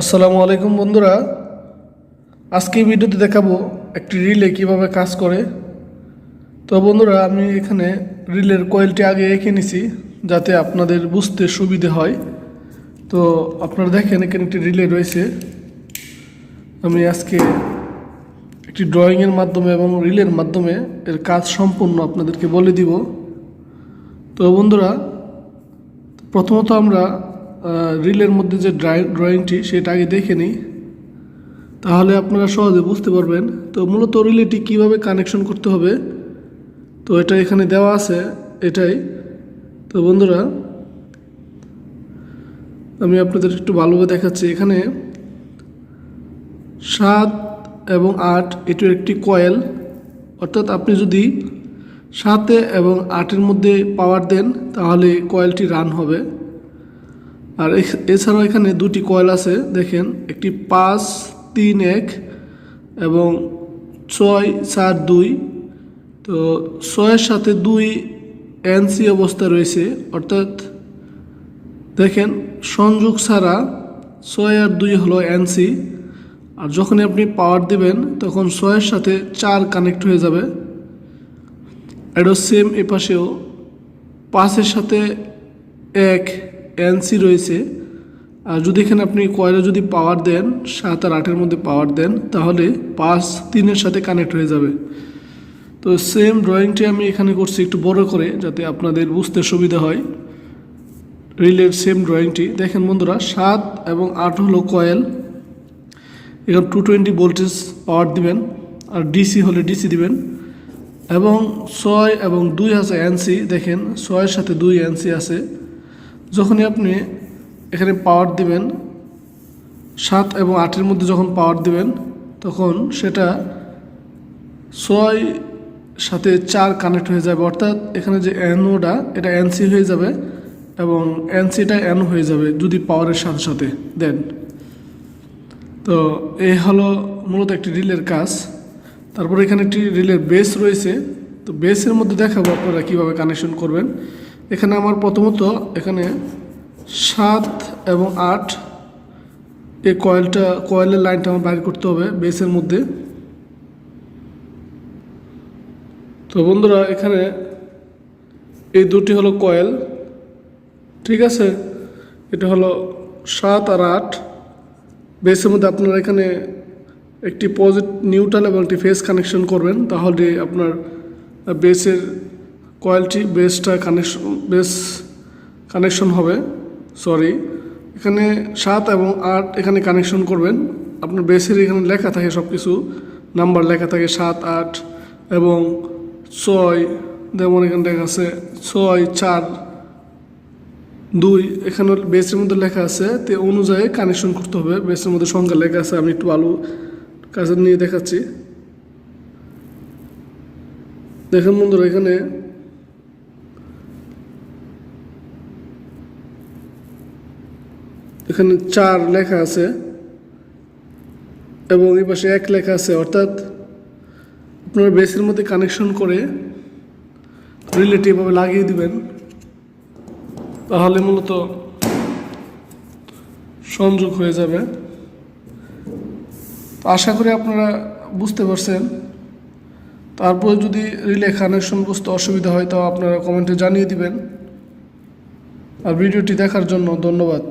আসসালামু আলাইকুম বন্ধুরা। আজকে ভিডিওতে দেখাবো একটি রিলে কীভাবে কাজ করে। তো বন্ধুরা, আমি এখানে রিলের কয়েলটি আগে এঁকে নিছি, যাতে আপনাদের বুঝতে সুবিধে হয়। তো আপনারা দেখেন, এখানে একটি রিলে রয়েছে। আমি আজকে একটি ড্রয়িংয়ের মাধ্যমে এবং রিলের মাধ্যমে এর কাজ সম্পূর্ণ আপনাদেরকে বলে দিব। তো বন্ধুরা, প্রথমত আমরা রিলের মধ্যে যে ড্রয়িংটি সেটা আগে দেখে নিই। তাহলে আপনারা সহজে বুঝতে পারবেন। তো মূলত রিলেটি কীভাবে কানেকশন করতে হবে? তো এটা এখানে দেওয়া আছে, এটাই। তো বন্ধুরা, আমি আপনাদের একটু ভালোভাবে দেখাচ্ছি। এখানে সাত এবং আট এটির একটি কয়েল অর্থাৎ আপনি যদি সাতে এবং আটের মধ্যে পাওয়ার দেন, তাহলে কয়েলটি রান হবে। আর এছাড়াও এখানে দুটি কয়েল আছে, দেখেন, একটি পাঁচ, তিন, এক এবং ছয়, চার, দুই। তো ছয়ের সাথে দুই এনসি অবস্থা রয়েছে, অর্থাৎ দেখেন, সংযোগ ছাড়া ছয় আর দুই হলো এনসি। আর যখনই আপনি পাওয়ার দিবেন, তখন ছয়ের সাথে চার কানেক্ট হয়ে যাবে। এটা সেম এ পাশেও পাঁচের সাথে এক এনসি রয়েছে। আর যদি এখানে আপনি কয়েলে যদি পাওয়ার দেন, সাত আর আটের মধ্যে পাওয়ার দেন, তাহলে পাঁচ তিনের সাথে কানেক্ট হয়ে যাবে। তো সেম ড্রয়িংটি আমি এখানে করছি একটু বড় করে, যাতে আপনাদের বুঝতে সুবিধা হয়। রিলের সেম ড্রয়িংটি দেখেন বন্ধুরা, সাত এবং আট হলো কয়েল এখানে টু টোয়েন্টি ভোল্টেজ পাওয়ার দিবেন, আর ডিসি হলে ডিসি দিবেন। এবং ছয় এবং দুই আছে এনসি দেখেন, ছয়ের সাথে দুই এনসি আছে। যখনই আপনি এখানে পাওয়ার দিবেন, সাত এবং আটের মধ্যে যখন পাওয়ার দিবেন, তখন সেটা ছয় সাথে চার কানেক্ট হয়ে যাবে। অর্থাৎ এখানে যে এনওটা এটা এনসি হয়ে যাবে এবং এনসিটা এন হয়ে যাবে যদি পাওয়ারের সাথে সাথে। দেন তো এই হলো মূলত একটি রিলের কাজ। তারপর এখানে একটি রিলের বেস রয়েছে। তো বেসের মধ্যে দেখাবো আপনারা কীভাবে কানেকশন করবেন। এখানে আমার প্রথমত এখানে সাত এবং আট এই কয়েলটা, কয়েলের লাইনটা আমার বাইর করতে হবে বেসের মধ্যে। তো বন্ধুরা, এখানে এই দুটি হলো কয়েল, ঠিক আছে? এটা হলো সাত আর আট। বেসের মধ্যে আপনারা এখানে একটি পজিট নিউট্রাল এবং একটি ফেস কানেকশন করবেন, তাহলে আপনার বেসের কয়েলটি বেসটা কানেকশন বেস কানেকশন হবে সরি এখানে সাত এবং আট এখানে কানেকশন করবেন। আপনার বেসের এখানে লেখা থাকে সব কিছু নাম্বার লেখা থাকে সাত, আট এবং ছয়, যেমন এখানে লেখা আছে ছয়, চার, দুই, এখানে বেসের মধ্যে লেখা আছে, তে অনুযায়ী কানেকশন করতে হবে। বেসের মধ্যে সংখ্যা লেখা আছে, আমি একটু আলু কাছে নিয়ে দেখাচ্ছি। দেখেন বন্ধুরা, এখানে এখানে চার লেখা আছে এবং এই পাশে এক লেখা আছে, অর্থাৎ আপনার বেসের মধ্যে কানেকশন করে রিলেটিভভাবে লাগিয়ে দিবেন। তাহলে মূলত সংযোগ হয়ে যাবে। আশা করি আপনারা বুঝতে পারছেন। তারপরে যদি রিলে কানেকশন বুঝতে অসুবিধা হয়, তাও আপনারা কমেন্টে জানিয়ে দিবেন। আর ভিডিওটি দেখার জন্য ধন্যবাদ।